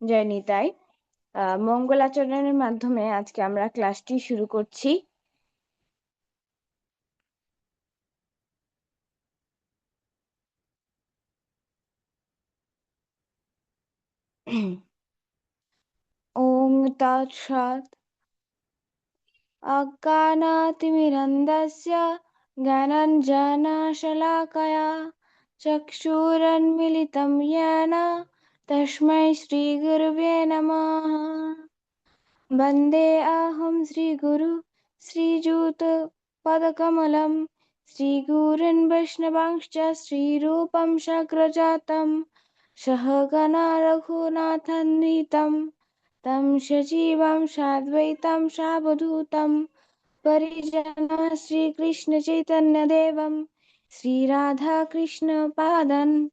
জয় নিতাই মঙ্গল আচরণের মাধ্যমে আজকে আমরা ক্লাসটি শুরু করছি। ওং তৎসৎ অজ্ঞানাতিমিরন্দস্য জ্ঞানঞ্জনশলাকয়া চক্ষুরন্মিলিতম येन तस्मै श्रीगुरुवे नमः। वंदे अहं श्रीगुरु श्रीयुतपदकमलं श्रीगुरुन् वैष्णवांश्च श्रीरूपं शग्रजातं सहगणा रघुनाथन्वितं तं सजीवं साद्वैतं सावधूतं परिजनः श्रीकृष्णचैतन्यदेवं श्रीराधाकृष्णपादन्।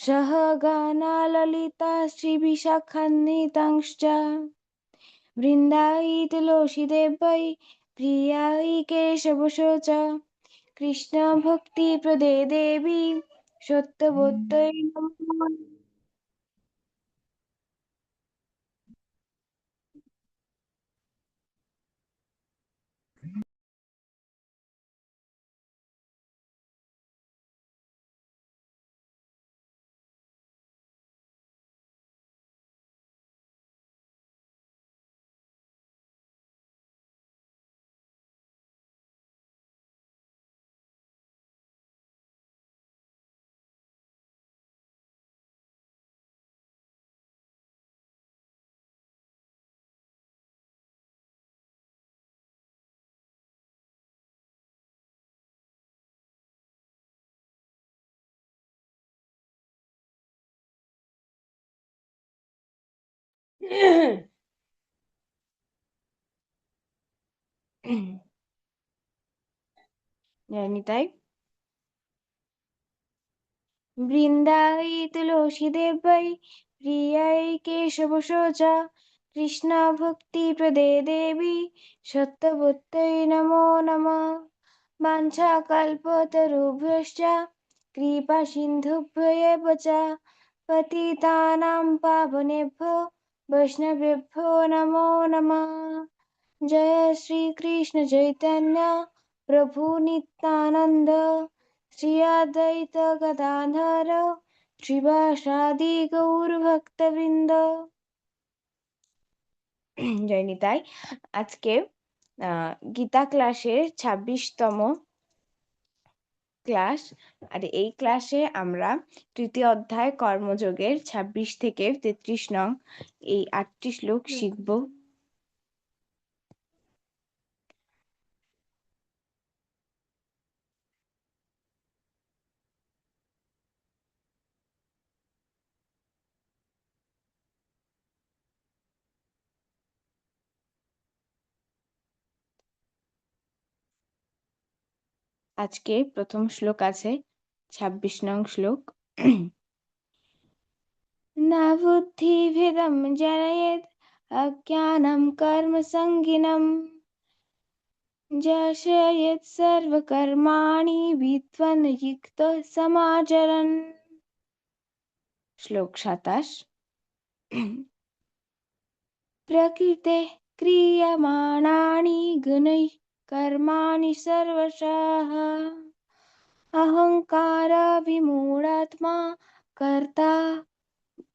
सहगानाललिता श्रीविशाखान्वितांश्च वृन्दायि तिलोषिदेवै प्रियायि केशवशो च कृष्णभक्तिप्रदे देवी सत्यवत्तै नमः যায়নি তাই বৃন্দাই তুলসী দেবাই, প্রিয়াই কেশব সোজা, কৃষ্ণা ভক্তি প্রদে দেবী, সত্যবত্যই নমো নম। বাঞ্ছা কল্পতরুভ্যশ্চ কৃপা সিন্ধুভ্যয়েব চ পতিতানাং পাবনেভ্য। वैष्णवेभ्यो नमो नमः जय Shrikrishna Sri Adaita Gadadhara Sri Vashadi Gaur Bhakta গৌরভক্তবৃন্দ জয় নিতাই আজকে গীতা ক্লাসের ছাব্বিশতম ক্লাস আর এই ক্লাসে আমরা তৃতীয় অধ্যায় কর্মযোগের ছাব্বিশ থেকে তেত্রিশ নং এই আটটি শ্লোক শিখব। আজকে প্রথম শ্লোক আছে, ছাব্বিশ নং শ্লোক। না বুদ্ধিভেদম জনয়েদ অজ্ঞানম কর্ম সঙ্গিনম। যশয়েৎ সর্বকর্মাণি বিদ্বান যুক্ত সমাচরণ। শ্লোক সাতাশ। প্রকৃতে ক্রিয়মাণানি গুণৈः कर्माणि सर्वशः। अहङ्काराभिमूढात्मा कर्ता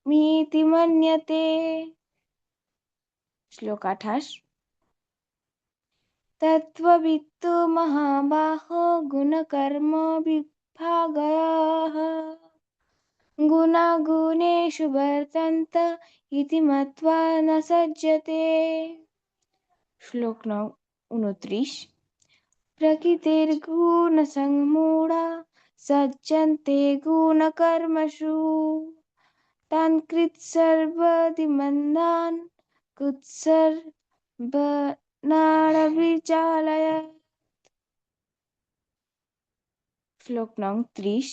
मीति मन्यते। श्लोक आठाश तत्त्ववित्तु महाबाहो गुणकर्म विभागयाः गुणागुणेषु वर्तन्त इति मत्वा न सज्जते। श्लोक नौ। উনত্রিশ প্রকৃতির গুণ সংমূঢ়া সজ্জন্তে গুণকর্মসু তান কৃত সর্বদিমন্দান কুৎসর্বনাড়বিচালয় শ্লোক নং ত্রিশ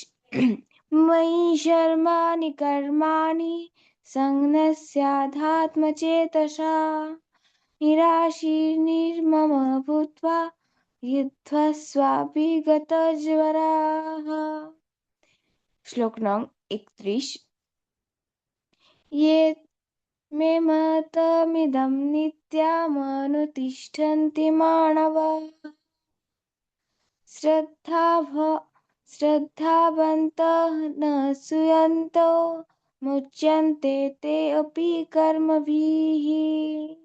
ময়ি শর্মাণি কর্মাণি সংনস্যাধাত্মচেতসা निराशीर्निर्मम भूत्वा युद्धस्वापि गतज्वराः श्लोक नंग एकत्रीस। ये मे मतमिदं नित्यामनुतिष्ठन्ति माणव श्रद्धा श्रद्धावन्तः न सुयन्तो मुच्यन्ते ते अपि कर्मभिः।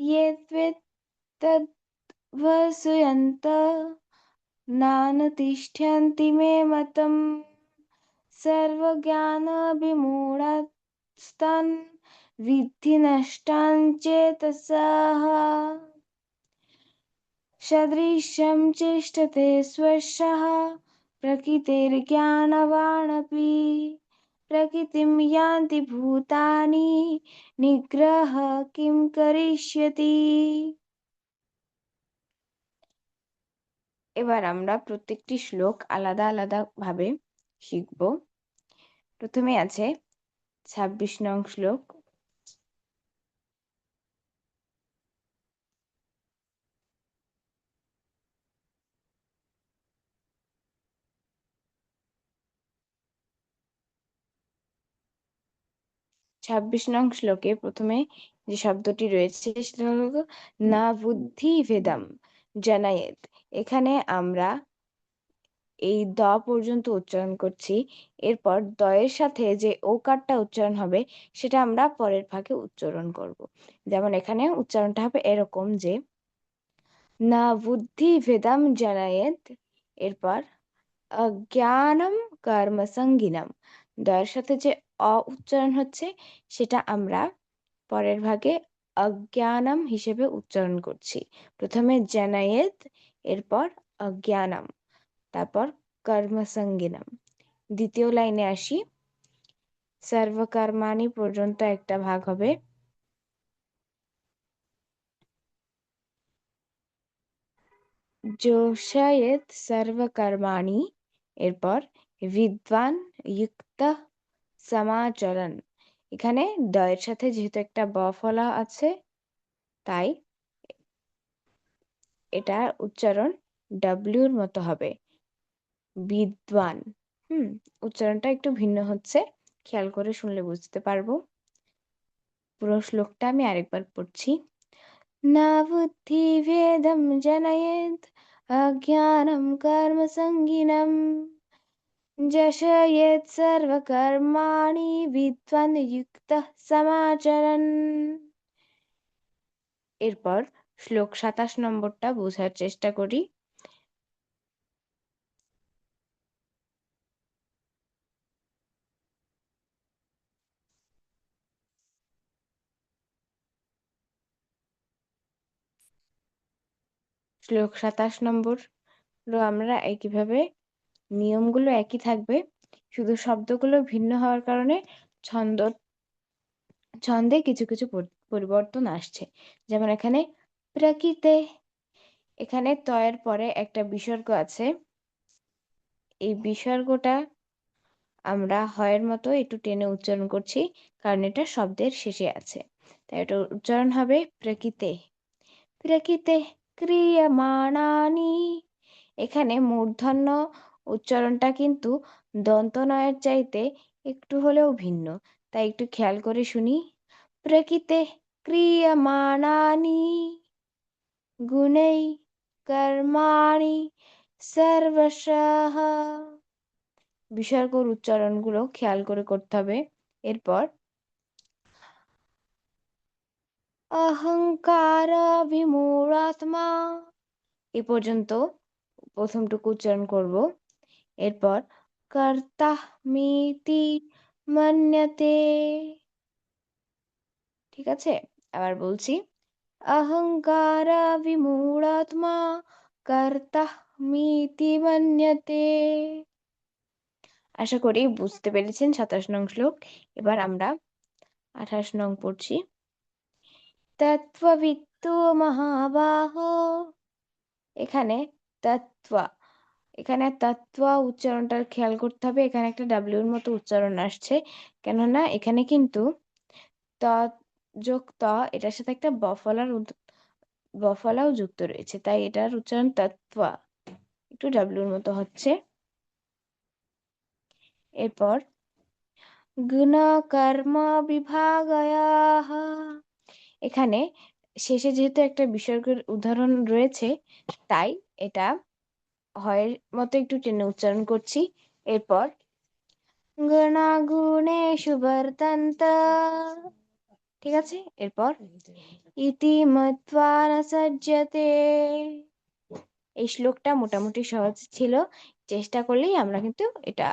ये त्वेतद्वसूयन्त नानुतिष्ठन्ति मे मतम् सर्वज्ञानविमूढस्तान् विद्धि नष्टान् चेतसः। सदृशं चेष्टते स्वशः प्रकृतेर्ज्ञानवानपि प्रकृतिं यान्ति भूतानि নিগ্রহ কিম করিষ্যতি এবার আমরা প্রত্যেকটি শ্লোক আলাদা আলাদা ভাবে শিখব প্রথমে আছে ছাব্বিশ নং শ্লোক ছাব্বিশ নং শ্লোকে প্রথমে যে শব্দটি রয়েছে, সেটা না বুদ্ধি ভেদাম জানায়েত। এখানে আমরা এই দ পর্যন্ত উচ্চারণ করছি। এরপর দয়ের সাথে যে ওকারটা উচ্চারণ হবে, সেটা আমরা পরের ভাগে উচ্চারণ করব। যেমন এখানে উচ্চারণটা হবে এরকম যে, না বুদ্ধি ভেদাম জানায়েত। এরপর, অজ্ঞানম কর্মসঙ্গিনম দয়ের সাথে যে অ উচ্চারণ হচ্ছে, সেটা আমরা পরের ভাগে অজ্ঞানম হিসেবে উচ্চারণ করছি। প্রথমে জানায়েত, এরপর অজ্ঞানম, তারপর কর্মসঙ্গিনম দ্বিতীয় লাইনে আসি। সর্বকর্মাণি পর্যন্ত একটা ভাগ হবে। যোশায়েত সর্বকর্মাণি, এরপর বিদ্বান যুক্ত সমাচরণ। এখানে দয়ের সাথে যেহেতু একটা ব ফলা আছে, তাই এটা উচ্চারণ ডাব্লিউর মতো হবে। বিদ্বান। হুম, উচ্চারণটা একটু ভিন্ন হচ্ছে। খেয়াল করে শুনলে বুঝতে পারব। পুরো শ্লোকটা আমি আরেকবার পড়ছি। না বুদ্ধি ভেদম জনয়েত অজ্ঞানম কর্ম সঙ্গিনম। যশয়েত সর্বকর্মাণি বিদ্বান যুক্ত সমাচরণ এরপর শ্লোক সাতাশ নম্বরটা বোঝার চেষ্টা করি। শ্লোক সাতাশ নম্বর। আমরা একইভাবে নিয়মগুলো একই থাকবে। শুধু শব্দগুলো ভিন্ন হওয়ার কারণে ছন্দ, ছন্দে কিছু কিছু পরিবর্তন আসছে। যেমন এখানে প্রকৃতে, এখানে তয়ের পরে একটা বিসর্গ আছে। এই বিসর্গটা আমরা হয়ের মতো একটু টেনে উচ্চারণ করছি, কারণ এটা শব্দের শেষে আছে। তাই এটা উচ্চারণ হবে প্রকৃতে। প্রকৃতে ক্রিয়মাণানি। এখানে মূর্ধন্য উচ্চারণটা কিন্তু দন্তনয়ের চাইতে একটু হলেও ভিন্ন। তাই একটু খেয়াল করে শুনি। প্রকৃতে ক্রিয়মাণানি গুণৈ কর্মাণি সর্বশঃ বিসর্গর উচ্চারণগুলো খেয়াল করে করতে হবে। এরপর অহংকার বিমূঢ়াত্মা এ পর্যন্ত প্রথমটুকু উচ্চারণ করব। এরপর কর্তা মিতি মান্যতে। ঠিক আছে? আবার বলছি অহংকার বিমূঢ়াত্মা কর্তা মিতি মান্যতে। আশা করি বুঝতে পেরেছেন সাতাশ নং শ্লোক। এবার আমরা আঠাশ নং পড়ছি, তত্ত্ববিত্ত মহাবাহ। এখানে তত্ত্ব এখানে তত্ত্ব উচ্চারণটার খেয়াল করতে হবে। এখানে একটা ডাব্লিউর মতো উচ্চারণ আসছে। কেননা এখানে কিন্তু ত যোগ ত, এটার সাথে একটা বফলার বফলাও যুক্ত রয়েছে। তাই এটার উচ্চারণ তত্ত্ব। একটু ডাব্লিউর মতো হচ্ছে। এরপর গুণকর্ম বিভাগয়াহ এখানে শেষে যেহেতু একটা বিসর্গের উদাহরণ রয়েছে, তাই এটা হয়ের মতো একটু টেনে উচ্চারণ করছি। এরপর গুণাগুণেষু বর্তন্ত ঠিক আছে? এরপর ইতি এই শ্লোকটা মোটামুটি সহজ ছিল। চেষ্টা করলেই আমরা কিন্তু এটা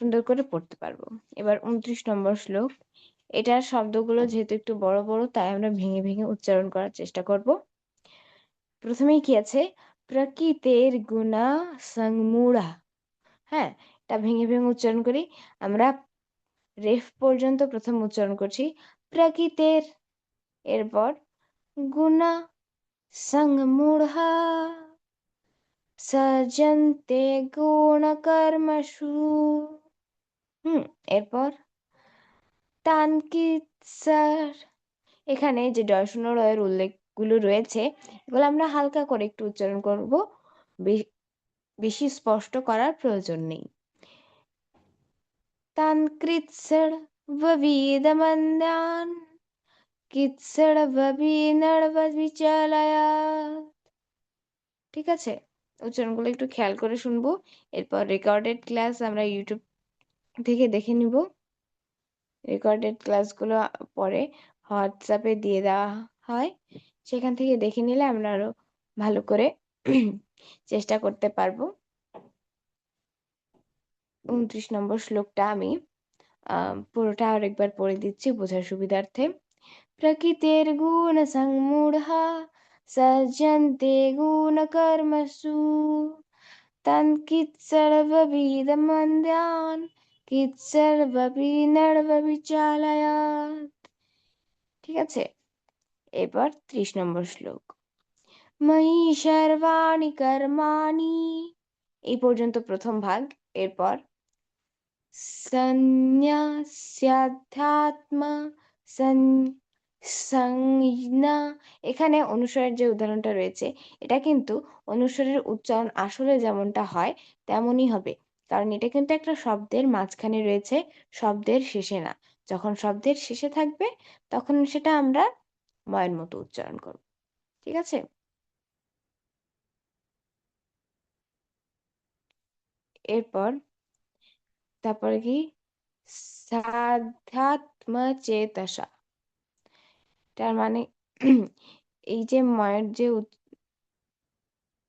সুন্দর করে পড়তে পারব। এবার উনত্রিশ নম্বর শ্লোক। এটার শব্দগুলো যেহেতু একটু বড় বড়, তাই আমরা ভেঙে ভেঙে উচ্চারণ করার চেষ্টা করব। প্রথমেই কি আছে? প্রকৃতের গুণা সংমূঢ়া। হ্যাঁ এটা ভেঙে ভেঙে উচ্চারণ করি। আমরা রেফ পর্যন্ত প্রথম উচ্চারণ করছি। প্রকৃতের, এরপর গুণা সংমূঢ়া। সজন্তে গুণকর্মসু হুম, এরপর তানকিৎসার। এখানে যে ডয়শূন্য রয়ের গুলো রয়েছে, এগুলো আমরা হালকা করে একটু উচ্চারণ করব। বেশি স্পষ্ট করার প্রয়োজন নেই। ঠিক আছে? উচ্চারণগুলো একটু খেয়াল করে শুনব, এরপর রেকর্ডেড ক্লাস আমরা ইউটিউব থেকে দেখে নিব। রেকর্ডেড ক্লাসগুলো পরে হোয়াটসঅ্যাপে দিয়ে দেওয়া হয়। সেখান থেকে দেখে নিলে আমরা আরও ভালো করে চেষ্টা করতে পারব। উনত্রিশ নম্বর শ্লোকটা আমি পুরোটা আরেকবার পড়ে দিচ্ছি বোঝার সুবিধার্থে। প্রকৃতির গুণ সংমূঢ়া, সজ্জন্তে গুণকর্মসু তন্কিৎসর্ববিদমন্দ্যান কিৎসর্ববিনর্ববিচালয়াৎ ঠিক আছে? এবার ত্রিশ নম্বর শ্লোক। ময়ী সর্বাণি কর্মাণি। এই পর্যন্ত প্রথম ভাগ, এরপর সন্ন্যাস্যাধ্যাত্ম সংজ্ঞা। এখানে অনুস্বরের যে উদাহরণটা রয়েছে, এটা কিন্তু অনুস্বরের উচ্চারণ আসলে যেমনটা হয়, তেমনই হবে। কারণ এটা কিন্তু একটা শব্দের মাঝখানে রয়েছে, শব্দের শেষে না। যখন শব্দের শেষে থাকবে, তখন সেটা আমরা ময়ের মতো উচ্চারণ করব ঠিক আছে? এরপর, তারপরে কি? সাধ্যাত্ম চেতসা তার মানে এই যে মায়ের যে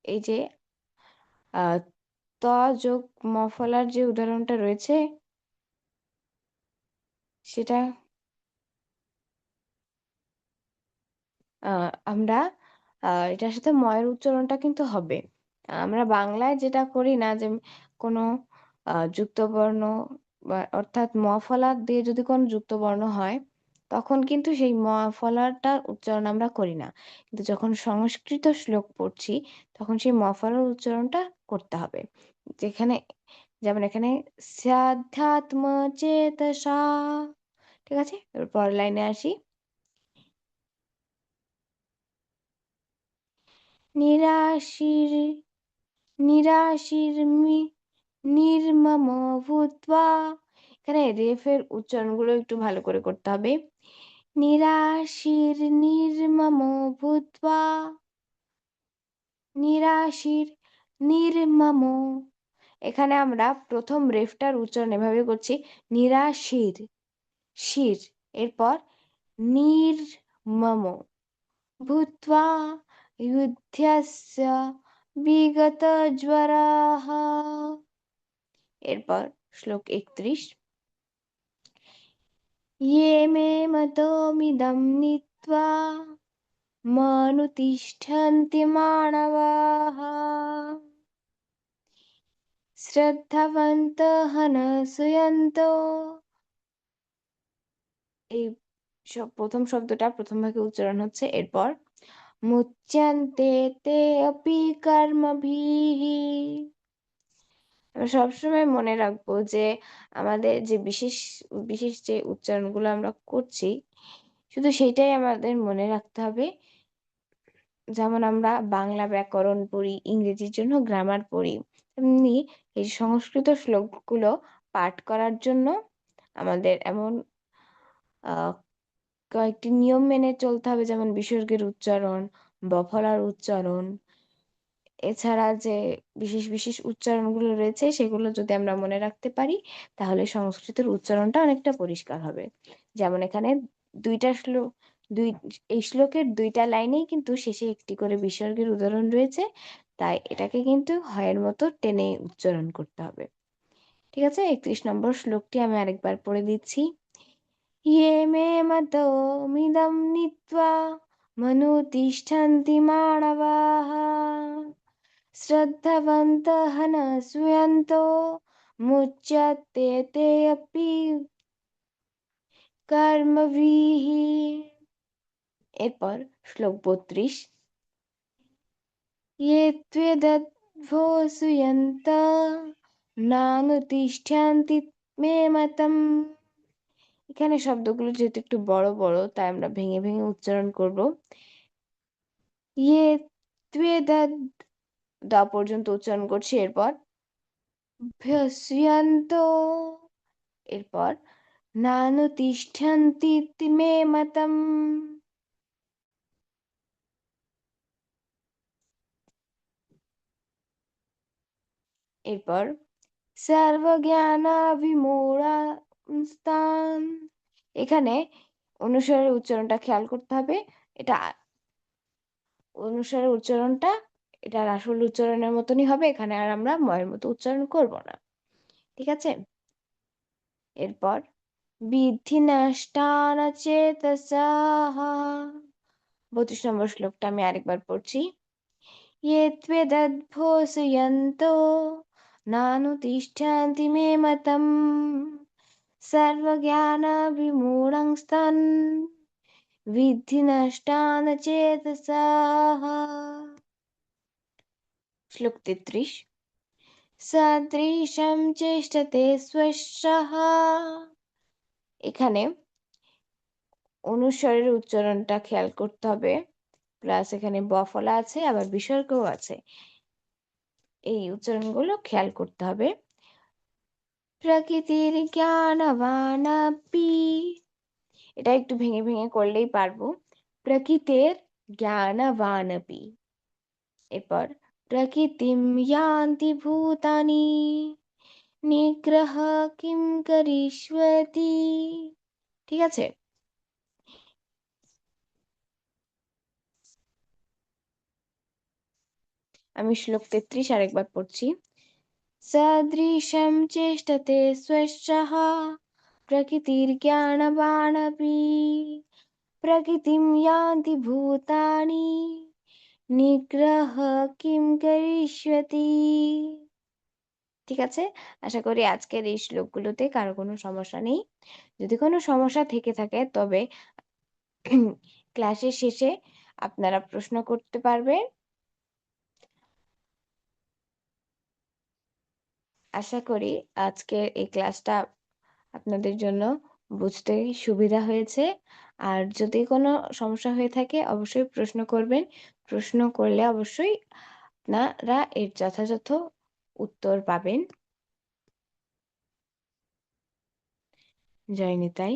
এই যে ত যোগ মফলার যে উদাহরণটা রয়েছে, সেটা আমরা আহ এটার সাথে ময়ের উচ্চারণটা কিন্তু হবে। আমরা বাংলায় যেটা করি না যে কোনো যুক্ত বর্ণ বা, অর্থাৎ ম ফলা দিয়ে যদি কোনো যুক্ত বর্ণ হয়, তখন কিন্তু সেই ম ফলাটার উচ্চারণ আমরা করি না। কিন্তু যখন সংস্কৃত শ্লোক পড়ছি, তখন সেই ম ফলার উচ্চারণটা করতে হবে। যেখানে, যেমন এখানে সাধ্যাত্ম চেতসা ঠিক আছে? পরের লাইনে আসি। নিরাশির নিরাশির নির্মম ভূত্বা এখানে রেফের উচ্চারণগুলো একটু ভালো করে করতে হবে। নিরাশির, নির্মম ভূত্বা। নিরাশির, নির্মম। এখানে আমরা প্রথম রেফটার উচ্চারণ এভাবে করছি। নিরাশির, শির। এরপর নির্মম ভূত্বা। যুদ্ধস্য বিগত জ্বরাহ এরপর শ্লোক একত্রিশ ইয়ে মে নিত্বা নীত্বা মনুতিষ্ঠন্তি মানবাহ শ্রদ্ধাবন্ত হন সুয়ন্ত এই প্রথম শব্দটা প্রথমভাবে উচ্চারণ হচ্ছে, এরপর মুচ্যন্তে তে অপি কর্মভিঃ আমরা সবসময় মনে রাখব যে, আমাদের যে বিশেষ বিশেষ যে উচ্চারণগুলো আমরা করছি, শুধু সেটাই আমাদের মনে রাখতে হবে। যেমন আমরা বাংলা ব্যাকরণ পড়ি, ইংরেজির জন্য গ্রামার পড়ি, তেমনি এই সংস্কৃত শ্লোকগুলো পাঠ করার জন্য আমাদের এমন কয়েকটি নিয়ম মেনে চলতে হবে, যেমন বিসর্গের উচ্চারণ, বফলার উচ্চারণ। এছাড়া যে বিশেষ বিশেষ উচ্চারণগুলো রয়েছে, সেগুলো যদি আমরা মনে রাখতে পারি, তাহলে সংস্কৃতের উচ্চারণটা অনেকটা পরিষ্কার হবে। যেমন এখানে দুইটা শ্লোক দুই, এই শ্লোকের দুইটা লাইনেই কিন্তু শেষে একটি করে বিসর্গের উদাহরণ রয়েছে। তাই এটাকে কিন্তু হয়ের মতো টেনে উচ্চারণ করতে হবে। ঠিক আছে, একত্রিশ নম্বর শ্লোকটি আমি আরেকবার পড়ে দিচ্ছি। ये मे मतोमिदं नीत्वा मनुतिष्ठन्ति माणवाः श्रद्धवन्तः न श्रूयन्तो मुच्यते ते अपि कर्मभिः। এরপর শ্লোক বত্রিশ ये त्वेदद्भो सुयन्त नानुतिष्ठन्ति मे मतम् এখানে শব্দগুলো যেহেতু একটু বড় বড়, তাই আমরা ভেঙে ভেঙে উচ্চারণ করব। ইয়ে ত্বেদদ দ পর্যন্ত উচ্চারণ করছি এরপর। ভ্যস্যন্ত, এরপর। নানুতিষ্ঠন্তি মে মতম। এরপর। স্তান এখানে অনুসারের উচ্চারণটা খেয়াল করতে হবে। এটা অনুসারের উচ্চারণটা এটা আসল উচ্চারণের মতনই হবে, এখানে আর আমরা ময়ের মতো উচ্চারণ করব না। ঠিক আছে? এরপর, বিধি নষ্টান চেতসাহা বত্রিশ নম্বর শ্লোকটা আমি আরেকবার পড়ছি। ইয়েদ্ভোসয়ন্ত নানু তিষ্ঠন্তি মে মতম। सर्वज्ञानविमूढंस्तन् विद्धि नष्टान চেতসাহ শ্লোক তেত্রিশ সদৃশম চেষ্টতে স্বস্যহ এখানে অনুস্বরের উচ্চারণটা খেয়াল করতে হবে প্লাস এখানে বফলা আছে আবার বিসর্গও আছে এই উচ্চারণগুলো খেয়াল করতে হবে প্রকৃতির জ্ঞানবানাপি এটা একটু ভেঙে ভেঙে করলেই পারব। প্রকৃতির জ্ঞানবানপি এরপর, প্রকৃতিম ইয়ান্তি ভূতানি, নিগ্রহ কিম করিষ্যতি। ঠিক আছে? আমি শ্লোক তেত্রিশ আরেকবার পড়ছি। সদৃশম চেষ্টতে স্বস্যः প্রকৃতির্জ্ঞানবানপি প্রকৃতিম यान्ति ভূতানি নিগ্রহ কিম করিষ্যতি ঠিক আছে আশা করি আজকের এই শ্লোকগুলোতে কারো কোনো সমস্যা নেই যদি কোনো সমস্যা থেকে থাকে তবে ক্লাসের শেষে আপনারা প্রশ্ন করতে পারবেন আশা করি আজকের এই ক্লাসটা আপনাদের জন্য বুঝতে সুবিধা হয়েছে। আর যদি কোনো সমস্যা হয়ে থাকে, অবশ্যই প্রশ্ন করবেন। প্রশ্ন করলে অবশ্যই আপনারা এর যথাযথ উত্তর পাবেন। জয় নিতাই।